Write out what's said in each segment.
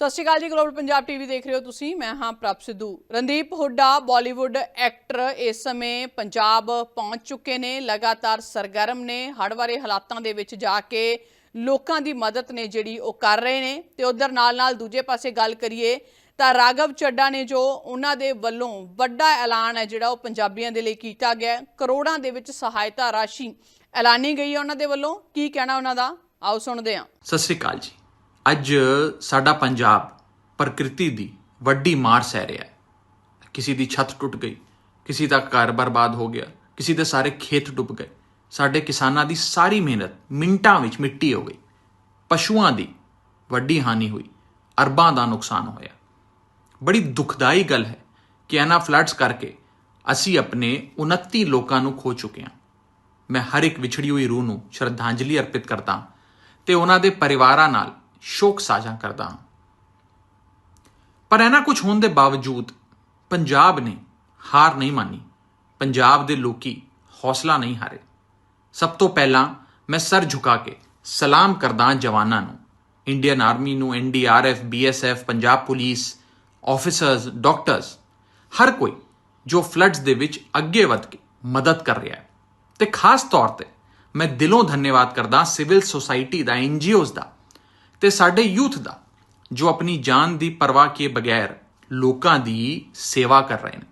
ਸਤਿ ਸ਼੍ਰੀ ਅਕਾਲ ਜੀ global Punjab TV ਦੇਖ ਰਹੇ ਹੋ ਤੁਸੀਂ। ਮੈਂ ਹਾਂ ਪ੍ਰਭ ਸਿੱਧੂ। ਰਣਦੀਪ ਹੁੱਡਾ ਬਾਲੀਵੁੱਡ ਐਕਟਰ ਇਸ ਸਮੇਂ ਪੰਜਾਬ ਪਹੁੰਚ ਚੁੱਕੇ ਨੇ, ਲਗਾਤਾਰ ਸਰਗਰਮ ਨੇ, ਹੜ੍ਹ ਵਾਲੇ ਹਾਲਾਤਾਂ ਦੇ ਵਿੱਚ ਜਾ ਕੇ ਲੋਕਾਂ ਦੀ ਮਦਦ ਨੇ ਜਿਹੜੀ ਉਹ ਕਰ ਰਹੇ ਨੇ। ਤੇ ਉਧਰ ਨਾਲ-ਨਾਲ ਦੂਜੇ ਪਾਸੇ ਗੱਲ ਕਰੀਏ ਤਾਂ ਰਾਘਵ ਚੱਡਾ ਨੇ ਜੋ ਉਹਨਾਂ ਦੇ ਵੱਲੋਂ ਵੱਡਾ ਐਲਾਨ ਹੈ, ਜਿਹੜਾ ਉਹ ਪੰਜਾਬੀਆਂ ਦੇ ਲਈ ਕੀਤਾ ਗਿਆ ਕਰੋੜਾਂ ਦੇ ਵਿੱਚ ਸਹਾਇਤਾ ਰਾਸ਼ੀ ਐਲਾਨੀ ਗਈ ਹੈ ਉਹਨਾਂ ਦੇ ਵੱਲੋਂ। ਕੀ ਕਹਿਣਾ ਉਹਨਾਂ ਦਾ? ਆਓ ਸੁਣਦੇ ਹਾਂ। ਸਤਿ ਸ੍ਰੀ ਅਕਾਲ ਜੀ। ਅੱਜ ਸਾਡਾ ਪੰਜਾਬ ਪ੍ਰਕਿਰਤੀ ਦੀ ਵੱਡੀ ਮਾਰ ਸਹਿ ਰਿਹਾ ਹੈ। ਕਿਸੇ ਦੀ ਛੱਤ ਟੁੱਟ ਗਈ, ਕਿਸੇ ਦਾ ਘਰ ਬਰਬਾਦ ਹੋ ਗਿਆ, ਕਿਸੇ ਦੇ ਸਾਰੇ ਖੇਤ ਡੁੱਬ ਗਏ। ਸਾਡੇ ਕਿਸਾਨਾਂ ਦੀ ਸਾਰੀ ਮਿਹਨਤ ਮਿੰਟਾਂ ਵਿੱਚ ਮਿੱਟੀ ਹੋ ਗਈ। ਪਸ਼ੂਆਂ ਦੀ ਵੱਡੀ ਹਾਨੀ ਹੋਈ, ਅਰਬਾਂ ਦਾ ਨੁਕਸਾਨ ਹੋਇਆ। ਬੜੀ ਦੁਖਦਾਈ ਗੱਲ ਹੈ ਕਿ ਇਹਨਾਂ ਫਲੱਡਸ ਕਰਕੇ ਅਸੀਂ ਆਪਣੇ 29 ਲੋਕਾਂ ਨੂੰ ਖੋ ਚੁੱਕੇ ਹਾਂ। ਮੈਂ ਹਰ ਇੱਕ ਵਿਛੜੀ ਹੋਈ ਰੂਹ ਨੂੰ ਸ਼ਰਧਾਂਜਲੀ ਅਰਪਿਤ ਕਰਦਾ ਹਾਂ ਤੇ ਉਹਨਾਂ ਦੇ ਪਰਿਵਾਰਾਂ ਨਾਲ ਸ਼ੋਕ ਸਾਂਝਾ ਕਰਦਾ ਹਾਂ। ਪਰ ਇਹਨਾਂ ਕੁਝ ਹੋਣ ਦੇ ਬਾਵਜੂਦ ਪੰਜਾਬ ਨੇ ਹਾਰ ਨਹੀਂ ਮੰਨੀ। ਪੰਜਾਬ ਦੇ ਲੋਕੀ ਹੌਸਲਾ ਨਹੀਂ ਹਾਰੇ। ਸਭ ਤੋਂ ਪਹਿਲਾਂ ਮੈਂ ਸਰ ਝੁਕਾ ਕੇ ਸਲਾਮ ਕਰਦਾ ਹਾਂ ਜਵਾਨਾਂ ਨੂੰ। ਇੰਡੀਅਨ ਆਰਮੀ ਨੂੰ NDRF BSF Punjab police, officers, doctors, ਹਰ ਕੋਈ ਜੋ ਫਲੱਡਸ ਦੇ ਵਿੱਚ ਅੱਗੇ ਵਧ ਕੇ ਮਦਦ ਕਰ ਰਿਹਾ ਹੈ। ਤੇ ਖਾਸ ਤੌਰ ਤੇ ਮੈਂ ਦਿਲੋਂ ਧੰਨਵਾਦ ਕਰਦਾ ਸਿਵਲ ਸੁਸਾਇਟੀ ਦਾ ਐਨਜੀਓਜ਼ ਦਾ। ਤੇ ਸਾਡੇ ਯੂਥ ਦਾ, ਜੋ ਆਪਣੀ ਜਾਨ ਦੀ ਪਰਵਾਹ ਕੀਏ ਬਗੈਰ ਲੋਕਾਂ ਦੀ ਸੇਵਾ ਕਰ ਰਹੇ ਨੇ।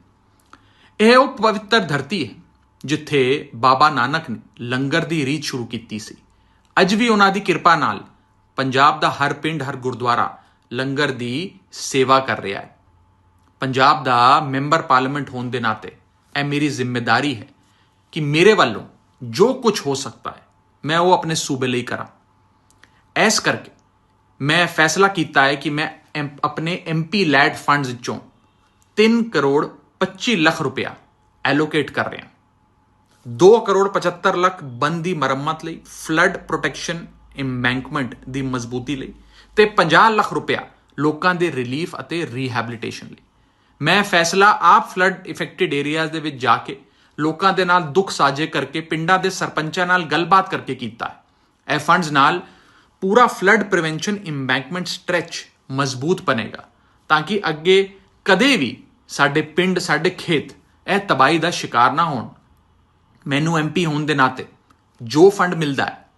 ਇਹ ਉਹ ਪਵਿੱਤਰ ਧਰਤੀ ਹੈ, ਜਿੱਥੇ ਬਾਬਾ ਨਾਨਕ ਨੇ ਲੰਗਰ ਦੀ ਰੀਤ ਸ਼ੁਰੂ ਕੀਤੀ ਸੀ। ਅੱਜ ਵੀ ਉਹਨਾਂ ਦੀ ਕਿਰਪਾ ਨਾਲ ਪੰਜਾਬ ਦਾ ਹਰ ਪਿੰਡ, ਹਰ ਗੁਰਦੁਆਰਾ ਲੰਗਰ ਦੀ ਸੇਵਾ ਕਰ ਰਿਹਾ ਹੈ। ਪੰਜਾਬ ਦਾ ਮੈਂਬਰ ਪਾਰਲੀਮੈਂਟ ਹੋਣ ਦੇ ਨਾਤੇ ਇਹ ਮੇਰੀ ਜ਼ਿੰਮੇਵਾਰੀ ਹੈ ਕਿ ਮੇਰੇ ਵੱਲੋਂ ਜੋ ਕੁਝ ਹੋ ਸਕਦਾ ਹੈ, ਮੈਂ ਉਹ ਆਪਣੇ ਸੂਬੇ ਲਈ ਕਰਾਂ। ਐਸ ਕਰਕੇ ਮੈਂ ਫੈਸਲਾ ਕੀਤਾ ਹੈ ਕਿ ਮੈਂ ਐਮ- ਆਪਣੇ ਐਮਪੀ ਲੈਡ ਫੰਡਸ ਵਿੱਚੋਂ 3 ਕਰੋੜ 25 ਲੱਖ ਰੁਪਇਆ ਐਲੋਕੇਟ ਕਰ ਰਿਹਾ। 2 ਕਰੋੜ 75 ਲੱਖ ਬੰਦ ਦੀ ਮੁਰੰਮਤ ਲਈ ਫਲੱਡ ਪ੍ਰੋਟੈਕਸ਼ਨ ਇੰਬੈਂਕਮੈਂਟ ਦੀ ਮਜ਼ਬੂਤੀ ਲਈ ਤੇ 50 ਲੱਖ ਰੁਪਇਆ ਲੋਕਾਂ ਦੇ ਰਿਲੀਫ ਅਤੇ ਰੀਹੈਬਿਲਿਟੇਸ਼ਨ ਲਈ। ਮੈਂ ਫੈਸਲਾ ਆਪ ਫਲੱਡ ਇਫੈਕਟਡ ਏਰੀਆਜ਼ ਦੇ ਵਿੱਚ ਜਾ ਕੇ ਲੋਕਾਂ ਦੇ ਨਾਲ ਦੁੱਖ ਸਾਂਝੇ ਕਰਕੇ, ਪਿੰਡਾਂ ਦੇ ਸਰਪੰਚਾਂ ਨਾਲ ਗੱਲਬਾਤ ਕਰਕੇ ਕੀਤਾ ਹੈ। ਇਹ ਫੰਡਸ ਨਾਲ ਪੂਰਾ ਫਲੱਡ ਪ੍ਰੀਵੈਂਸ਼ਨ ਇੰਬੈਂਕਮੈਂਟ ਸਟ੍ਰੈਚ ਮਜ਼ਬੂਤ ਬਣੇਗਾ ਤਾਂ ਕਿ ਅੱਗੇ ਕਦੇ ਵੀ ਸਾਡੇ ਪਿੰਡ, ਸਾਡੇ ਖੇਤ ਇਹ ਤਬਾਹੀ ਦਾ ਸ਼ਿਕਾਰ ਨਾ ਹੋਣ। ਮੈਨੂੰ ਐਮਪੀ ਹੋਣ ਦੇ ਨਾਤੇ ਜੋ ਫੰਡ ਮਿਲਦਾ ਹੈ,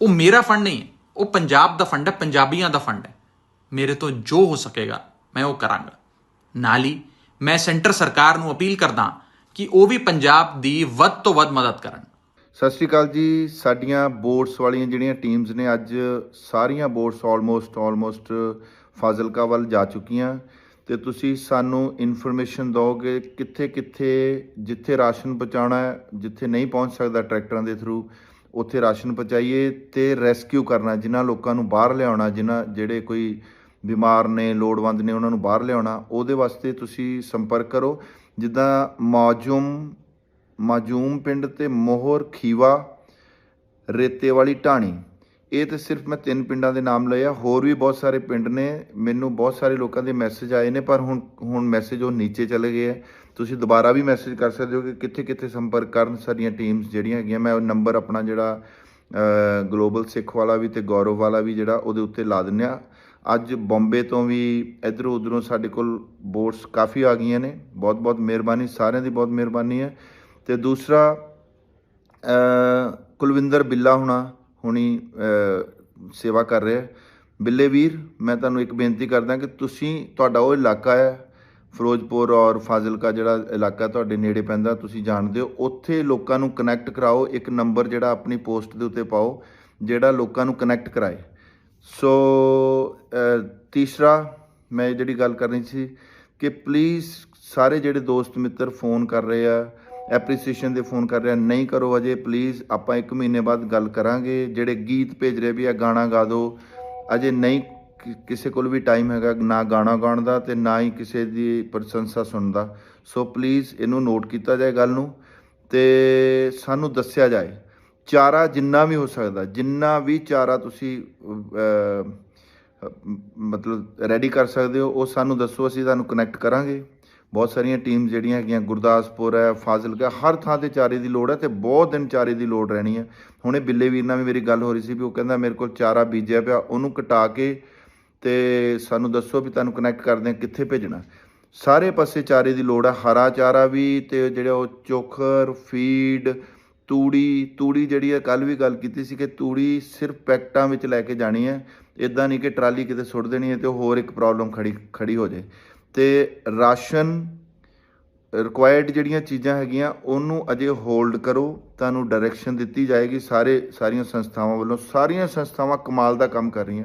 ਉਹ ਮੇਰਾ ਫੰਡ ਨਹੀਂ ਹੈ, ਉਹ ਪੰਜਾਬ ਦਾ ਫੰਡ ਹੈ, ਪੰਜਾਬੀਆਂ ਦਾ ਫੰਡ ਹੈ। ਮੇਰੇ ਤੋਂ ਜੋ ਹੋ ਸਕੇਗਾ, ਮੈਂ ਉਹ ਕਰਾਂਗਾ। ਨਾਲ ਹੀ ਮੈਂ ਸੈਂਟਰ ਸਰਕਾਰ ਨੂੰ ਅਪੀਲ ਕਰਦਾ ਕਿ ਉਹ ਵੀ ਪੰਜਾਬ ਦੀ ਵੱਧ ਤੋਂ ਵੱਧ ਮਦਦ ਕਰਨ। ਸਤਿ ਸ਼੍ਰੀ ਅਕਾਲ ਜੀ। ਸਾਡੀਆਂ ਬੋਰਡਸ ਵਾਲੀਆਂ ਜਿਹੜੀਆਂ ਟੀਮਸ ਨੇ ਅੱਜ ਸਾਰੀਆਂ ਬੋਰਡਸ ਆਲਮੋਸਟ ਆਲਮੋਸਟ ਫਾਜ਼ਿਲਕਾ ਵੱਲ ਜਾ ਚੁੱਕੀਆਂ। ਤੇ ਤੁਸੀਂ ਸਾਨੂੰ ਇਨਫੋਰਮੇਸ਼ਨ ਦਿਓਗੇ ਕਿੱਥੇ ਕਿੱਥੇ, ਜਿੱਥੇ ਰਾਸ਼ਨ ਪਹੁੰਚਾਉਣਾ ਹੈ, ਜਿੱਥੇ ਨਹੀਂ ਪਹੁੰਚ ਸਕਦਾ ਟਰੈਕਟਰਾਂ ਦੇ ਥਰੂ ਉੱਥੇ ਰਾਸ਼ਨ ਪਹੁੰਚਾਈਏ ਤੇ ਰੈਸਕਿਊ ਕਰਨਾ, ਜਿਨ੍ਹਾਂ ਲੋਕਾਂ ਨੂੰ ਬਾਹਰ ਲਿਆਉਣਾ, ਜਿਨ੍ਹਾਂ ਜਿਹੜੇ ਕੋਈ ਬਿਮਾਰ ਨੇ, ਲੋੜਵੰਦ ਨੇ, ਉਹਨਾਂ ਨੂੰ ਬਾਹਰ ਲਿਆਉਣਾ, ਉਹਦੇ ਵਾਸਤੇ ਤੁਸੀਂ ਸੰਪਰਕ ਕਰੋ। ਜਿੱਦਾਂ ਮੌਜੂਮ ਮਾਜੂਮ ਪਿੰਡ ਤੇ ਮੋਹਰ ਖੀਵਾ, ਰੇਤੇ ਵਾਲੀ ਢਾਣੀ। ਇਹ ਤੇ ਸਿਰਫ ਮੈਂ ਤਿੰਨ ਪਿੰਡਾਂ ਦੇ ਨਾਮ ਲਏ ਆ। ਹੋਰ ਵੀ ਬਹੁਤ ਸਾਰੇ ਪਿੰਡ ਨੇ। ਮੈਨੂੰ ਬਹੁਤ ਸਾਰੇ ਲੋਕਾਂ ਦੇ ਮੈਸੇਜ ਆਏ ਨੇ, ਪਰ ਹੁਣ ਹੁਣ ਮੈਸੇਜ ਉਹ ਨੀਚੇ ਚਲੇ ਗਏ ਆ। ਤੁਸੀਂ ਦੁਬਾਰਾ ਵੀ ਮੈਸੇਜ ਕਰ ਸਕਦੇ ਹੋ ਕਿ ਕਿੱਥੇ ਕਿੱਥੇ ਸੰਪਰਕ ਕਰਨ ਸਾਡੀਆਂ ਟੀਮਸ ਜਿਹੜੀਆਂ ਹੈਗੀਆਂ। ਮੈਂ ਉਹ ਨੰਬਰ ਆਪਣਾ ਜਿਹੜਾ ਗਲੋਬਲ ਸਿੱਖ ਵਾਲਾ ਵੀ ਤੇ ਗੌਰਵ ਵਾਲਾ ਵੀ ਜਿਹੜਾ ਉਹਦੇ ਉੱਤੇ ਲਾ ਦਿੰਨੇ ਆ। ਅੱਜ ਬੰਬੇ ਤੋਂ ਵੀ ਇਧਰੋਂ ਉਧਰੋਂ ਸਾਡੇ ਕੋਲ ਬੋਟਸ ਕਾਫੀ ਆ ਗਈਆਂ ਨੇ। ਬਹੁਤ ਬਹੁਤ ਮਿਹਰਬਾਨੀ, ਸਾਰਿਆਂ ਦੀ ਬਹੁਤ ਮਿਹਰਬਾਨੀ ਹੈ। ਤੇ ਦੂਸਰਾ ਕੁਲਵਿੰਦਰ ਬਿੱਲਾ ਹੁਣਾ ਹੁਣੀ ਸੇਵਾ ਕਰ ਰਿਹਾ ਬਿੱਲੇ ਵੀਰ, ਮੈਂ ਤੁਹਾਨੂੰ ਇੱਕ ਬੇਨਤੀ ਕਰਦਾ ਕਿ ਤੁਸੀਂ, ਤੁਹਾਡਾ ਉਹ ਇਲਾਕਾ ਹੈ, ਫਿਰੋਜ਼ਪੁਰ ਔਰ ਫਾਜ਼ਿਲਕਾ ਜਿਹੜਾ ਇਲਾਕਾ ਤੁਹਾਡੇ ਨੇੜੇ ਪੈਂਦਾ, ਤੁਸੀਂ ਜਾਣਦੇ ਹੋ, ਉੱਥੇ ਲੋਕਾਂ ਨੂੰ ਕਨੈਕਟ ਕਰਾਓ, ਇੱਕ ਨੰਬਰ ਜਿਹੜਾ ਆਪਣੀ ਪੋਸਟ ਦੇ ਉੱਤੇ ਪਾਓ, ਜਿਹੜਾ ਲੋਕਾਂ ਨੂੰ ਕਨੈਕਟ ਕਰਾਏ। ਸੋ ਤੀਸਰਾ, ਮੈਂ ਜਿਹੜੀ ਗੱਲ ਕਰਨੀ ਸੀ ਕਿ ਪਲੀਜ਼ ਸਾਰੇ ਜਿਹੜੇ ਦੋਸਤ ਮਿੱਤਰ ਫੋਨ ਕਰ ਰਹੇ ਆ ਐਪਰੀਸੀਏਸ਼ਨ ਦੇ ਫੋਨ ਕਰ ਰਿਹਾ, ਨਹੀਂ ਕਰੋ ਅਜੇ ਪਲੀਜ਼ ਆਪਾਂ 1 ਮਹੀਨੇ ਬਾਅਦ ਗੱਲ ਕਰਾਂਗੇ। ਜਿਹੜੇ ਗੀਤ ਭੇਜ ਰਹੇ ਵੀ ਆ, ਗਾਣਾ ਗਾ ਦਿਓ ਅਜੇ ਨਹੀਂ ਕਿਸੇ ਕੋਲ ਵੀ ਟਾਈਮ ਹੈਗਾ, ਨਾ ਗਾਣਾ ਗਾਉਣ ਦਾ ਤੇ ਨਾ ਹੀ ਕਿਸੇ ਦੀ ਪ੍ਰਸ਼ੰਸਾ ਸੁਣਦਾ ਸੋ ਪਲੀਜ਼ ਇਹਨੂੰ ਨੋਟ ਕੀਤਾ ਜਾਏ ਗੱਲ ਨੂੰ ਤੇ ਸਾਨੂੰ ਦੱਸਿਆ ਜਾਏ। ਚਾਰਾ ਜਿੰਨਾ ਵੀ ਹੋ ਸਕਦਾ, ਜਿੰਨਾ ਵੀ ਚਾਰਾ ਤੁਸੀਂ ਮਤਲਬ ਰੈਡੀ ਕਰ ਸਕਦੇ ਹੋ, ਉਹ ਸਾਨੂੰ ਦੱਸੋ, ਅਸੀਂ ਤੁਹਾਨੂੰ ਕਨੈਕਟ ਕਰਾਂਗੇ। ਬਹੁਤ ਸਾਰੀਆਂ ਟੀਮ ਜਿਹੜੀਆਂ ਹੈਗੀਆਂ, ਗੁਰਦਾਸਪੁਰ ਹੈ, ਫਾਜ਼ਿਲਕਾ ਹਰ ਥਾਂ ਤੇ ਚਾਰੇ ਦੀ ਲੋੜ ਹੈ ਤੇ ਬਹੁਤ ਦਿਨ ਚਾਰੇ ਦੀ ਲੋੜ ਰਹਿਣੀ ਹੈ। ਹੁਣੇ ਬਿੱਲੇ ਵੀਰ ਨਾਲ ਵੀ ਮੇਰੀ ਗੱਲ ਹੋ ਰਹੀ ਸੀ ਵੀ ਉਹ ਕਹਿੰਦਾ ਮੇਰੇ ਕੋਲ ਚਾਰਾ ਬੀਜਿਆ ਪਿਆ, ਉਹਨੂੰ ਕਟਾ ਕੇ ਤੇ ਸਾਨੂੰ ਦੱਸੋ ਵੀ ਤੁਹਾਨੂੰ ਕਨੈਕਟ ਕਰਦੇ ਆ ਕਿੱਥੇ ਭੇਜਣਾ। ਸਾਰੇ ਪਾਸੇ ਚਾਰੇ ਦੀ ਲੋੜ ਹੈ, ਹਰਾ ਚਾਰਾ ਵੀ ਤੇ ਜਿਹੜਾ ਉਹ ਚੋਖਰ, ਫੀਡ, ਤੂੜੀ ਤੂੜੀ ਜਿਹੜੀ ਹੈ ਕੱਲ ਵੀ ਗੱਲ ਕੀਤੀ ਸੀ ਕਿ ਤੂੜੀ ਸਿਰਫ ਪੈਕਟਾਂ ਵਿੱਚ ਲੈ ਕੇ ਜਾਣੀ ਹੈ। ਇਦਾਂ ਨਹੀਂ ਕਿ ਟਰਾਲੀ ਕਿਤੇ ਸੁੱਟ ਦੇਣੀ ਹੈ ਤੇ ਹੋਰ ਇੱਕ ਪ੍ਰੋਬਲਮ ਖੜੀ ਖੜੀ ਹੋ ਜਾਏ। ਤੇ ਰਾਸ਼ਨ ਰਿਕੁਆਇਰਡ ਜਿਹੜੀਆਂ ਚੀਜ਼ਾਂ ਹੈਗੀਆਂ, ਉਹਨੂੰ ਅਜੇ ਹੋਲਡ ਕਰੋ। ਤੁਹਾਨੂੰ ਡਾਇਰੈਕਸ਼ਨ ਦਿੱਤੀ ਜਾਏਗੀ। ਸਾਰੇ, ਸਾਰੀਆਂ ਸੰਸਥਾਵਾਂ ਵੱਲੋਂ, ਸਾਰੀਆਂ ਸੰਸਥਾਵਾਂ ਕਮਾਲ ਦਾ ਕੰਮ ਕਰ ਰਹੀਆਂ।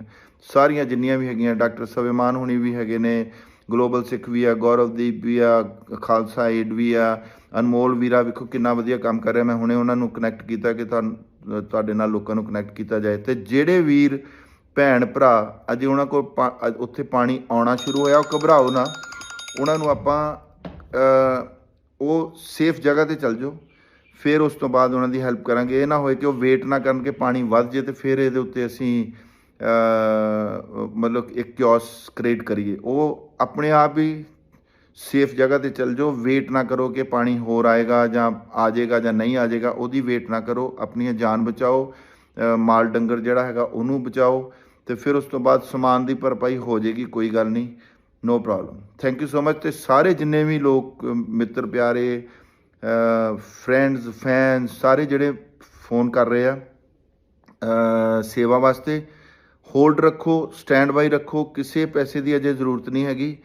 ਸਾਰੀਆਂ ਜਿੰਨੀਆਂ ਵੀ ਹੈਗੀਆਂ, ਡਾਕਟਰ ਸਵੇਮਾਨ ਹੁਣੀ ਵੀ ਹੈਗੇ ਨੇ, ਗਲੋਬਲ ਸਿੱਖ ਵੀ ਆ, ਗੌਰਵਦੀਪ ਵੀ ਆ, ਖਾਲਸਾ ਏਡ ਵੀ ਆ, ਅਨਮੋਲ ਵੀਰਾ ਵੇਖੋ ਕਿੰਨਾ ਵਧੀਆ ਕੰਮ ਕਰ ਰਿਹਾ। ਮੈਂ ਹੁਣੇ ਉਹਨਾਂ ਨੂੰ ਕਨੈਕਟ ਕੀਤਾ ਕਿ ਤੁਹਾਨੂੰ, ਤੁਹਾਡੇ ਨਾਲ ਲੋਕਾਂ ਨੂੰ ਕਨੈਕਟ ਕੀਤਾ ਜਾਏ। ਤੇ ਜਿਹੜੇ ਵੀਰ ਭੈਣ, ਭਰਾ, ਅਜੇ ਉਹਨਾਂ ਕੋਲ ਪਾ- ਉੱਥੇ ਪਾਣੀ ਆਉਣਾ ਸ਼ੁਰੂ ਹੋਇਆ, ਉਹ ਘਬਰਾਓ ਨਾ। ਉਹਨਾਂ ਨੂੰ ਆਪਾਂ ਉਹ ਸੇਫ ਜਗ੍ਹਾ ਤੇ ਚੱਲ ਜਾਓ। ਫਿਰ ਉਸ ਤੋਂ ਬਾਅਦ ਉਹਨਾਂ ਦੀ ਹੈਲਪ ਕਰਾਂਗੇ। ਇਹ ਨਾ ਹੋਏ ਕਿ ਉਹ ਵੇਟ ਨਾ ਕਰਨ ਕਿ ਪਾਣੀ ਵੱਧ ਜੇ ਤੇ ਫਿਰ ਇਹਦੇ ਉੱਤੇ ਅਸੀਂ ਮਤਲਬ ਇੱਕ ਕਿਓਸ ਕ੍ਰੀਏਟ ਕਰੀਏ। ਉਹ ਆਪਣੇ ਆਪ ਹੀ ਸੇਫ ਜਗ੍ਹਾ ਤੇ ਚੱਲ ਜਾਓ। ਵੇਟ ਨਾ ਕਰੋ ਕਿ ਪਾਣੀ ਹੋਰ ਆਏਗਾ ਜਾਂ ਆ ਜਾਏਗਾ ਜਾਂ ਨਹੀਂ ਆ ਜਾਏਗਾ। ਉਹਦੀ ਵੇਟ ਨਾ ਕਰੋ। ਆਪਣੀਆਂ ਜਾਨ ਬਚਾਓ। ਮਾਲ ਡੰਗਰ ਜਿਹੜਾ ਹੈਗਾ ਉਹਨੂੰ ਬਚਾਓ ਤੇ ਫਿਰ ਉਸ ਤੋਂ ਬਾਅਦ ਸਮਾਨ ਦੀ ਭਰਪਾਈ ਹੋ ਜਾਏਗੀ, ਕੋਈ ਗੱਲ ਨਹੀਂ no problem thank you so much ਤੇ ਸਾਰੇ ਜਿੰਨੇ ਵੀ ਲੋਕ ਮਿੱਤਰ ਪਿਆਰੇ ਫਰੈਂਡਸ ਫੈਨਸ ਸਾਰੇ ਜਿਹੜੇ ਫੋਨ ਕਰ ਰਹੇ ਆ ਸੇਵਾ ਵਾਸਤੇ ਹੋਲਡ ਰੱਖੋ ਸਟੈਂਡ ਬਾਈ ਰੱਖੋ, ਕਿਸੇ ਪੈਸੇ ਦੀ ਅਜੇ ਜ਼ਰੂਰਤ ਨਹੀਂ ਹੈਗੀ।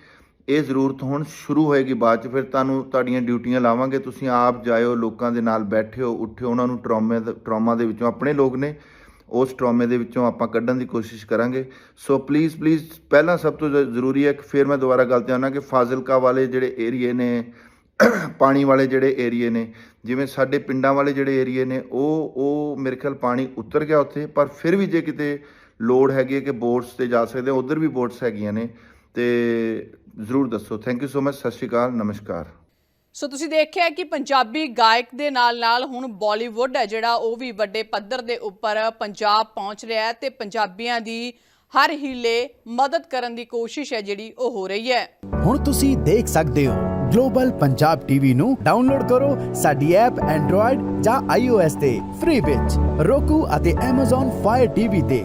ਇਹ ਜ਼ਰੂਰਤ ਹੁਣ ਸ਼ੁਰੂ ਹੋਏਗੀ ਬਾਅਦ ਚ, ਫਿਰ ਤੁਹਾਨੂੰ ਤੁਹਾਡੀਆਂ ਡਿਊਟੀਆਂ ਲਾਵਾਂਗੇ। ਤੁਸੀਂ ਆਪ ਜਾਇਓ, ਲੋਕਾਂ ਦੇ ਨਾਲ ਬੈਠਿਓ, ਉੱਠਿਓ। ਉਹਨਾਂ ਨੂੰ ਟਰਾਮੇ ਟਰਾਮਾ ਦੇ ਵਿੱਚੋਂ ਆਪਣੇ ਲੋਕ ਨੇ, ਉਸ ਟਰੋਮੇ ਦੇ ਵਿੱਚੋਂ ਆਪਾਂ ਕੱਢਣ ਦੀ ਕੋਸ਼ਿਸ਼ ਕਰਾਂਗੇ। ਸੋ ਪਲੀਜ਼ ਪਲੀਜ਼ ਪਹਿਲਾਂ ਸਭ ਤੋਂ ਜ਼ਰੂਰੀ ਹੈ ਕਿ ਫਿਰ ਮੈਂ ਦੁਬਾਰਾ ਗੱਲ ਤੇ ਆਉਣਾ ਕਿ ਫਾਜ਼ਿਲਕਾ ਵਾਲੇ ਜਿਹੜੇ ਏਰੀਏ ਨੇ, ਪਾਣੀ ਵਾਲੇ ਜਿਹੜੇ ਏਰੀਏ ਨੇ, ਜਿਵੇਂ ਸਾਡੇ ਪਿੰਡਾਂ ਵਾਲੇ ਜਿਹੜੇ ਏਰੀਏ ਨੇ, ਉਹ ਉਹ ਮੇਰੇ ਖਿਆਲ ਪਾਣੀ ਉਤਰ ਗਿਆ ਉੱਥੇ, ਪਰ ਫਿਰ ਵੀ ਜੇ ਕਿਤੇ ਲੋੜ ਹੈਗੀ ਹੈ ਕਿ ਬੋਟਸ ਤੇ ਜਾ ਸਕਦੇ ਹੋ, ਉਧਰ ਵੀ ਬੋਟਸ ਹੈਗੀਆਂ ਨੇ ਤੇ ਜ਼ਰੂਰ ਦੱਸੋ। ਥੈਂਕ ਯੂ ਸੋ ਮਚ ਸਤਿ ਸ਼੍ਰੀ ਅਕਾਲ ਨਮਸਕਾਰ। ਸੋ ਤੁਸੀਂ ਦੇਖਿਆ ਕਿ ਪੰਜਾਬੀ ਗਾਇਕ ਦੇ ਨਾਲ-ਨਾਲ ਹੁਣ ਬਾਲੀਵੁੱਡ ਹੈ ਜਿਹੜਾ ਉਹ ਵੀ ਵੱਡੇ ਪੱਧਰ ਦੇ ਉੱਪਰ ਪੰਜਾਬ ਪਹੁੰਚ ਰਿਹਾ ਹੈ ਤੇ ਪੰਜਾਬੀਆਂ ਦੀ ਹਰ ਹੀਲੇ ਮਦਦ ਕਰਨ ਦੀ ਕੋਸ਼ਿਸ਼ ਹੈ ਜਿਹੜੀ ਉਹ ਹੋ ਰਹੀ ਹੈ। ਹੁਣ ਤੁਸੀਂ ਦੇਖ ਸਕਦੇ ਹੋ ਗਲੋਬਲ ਪੰਜਾਬ ਟੀਵੀ ਨੂੰ ਡਾਊਨਲੋਡ ਕਰੋ ਸਾਡੀ ਐਪ ਐਂਡਰੋਇਡ ਜਾਂ iOS ਤੇ ਫ੍ਰੀ ਵਿੱਚ। Roku ਅਤੇ Amazon Fire TV ਤੇ।